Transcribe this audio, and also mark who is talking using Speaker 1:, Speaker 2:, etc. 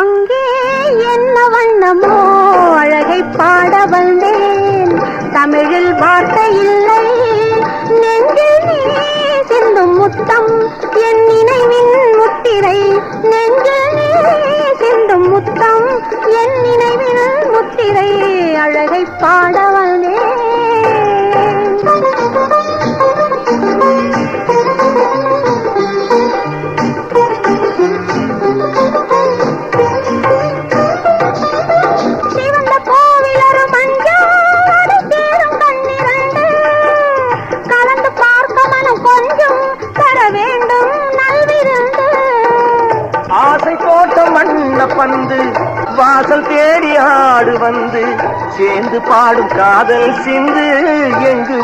Speaker 1: அங்கே என்ன வண்ணமோ அழகை பாட வந்தேன். தமிழில் வார்த்தை இல்லை. நெஞ்சில் நீ சிந்தும் முத்தம். என் நினைவின் முத்திரை நெஞ்சில் நீ சிந்தும் முத்தம். என் நினைவின் முத்திரை அழகை பாட
Speaker 2: ஆசை தோட்டம் வண்ண பந்து வாசல் தேடி ஆடு வந்து சேர்ந்து பாடும் காதல் சிந்து எங்கு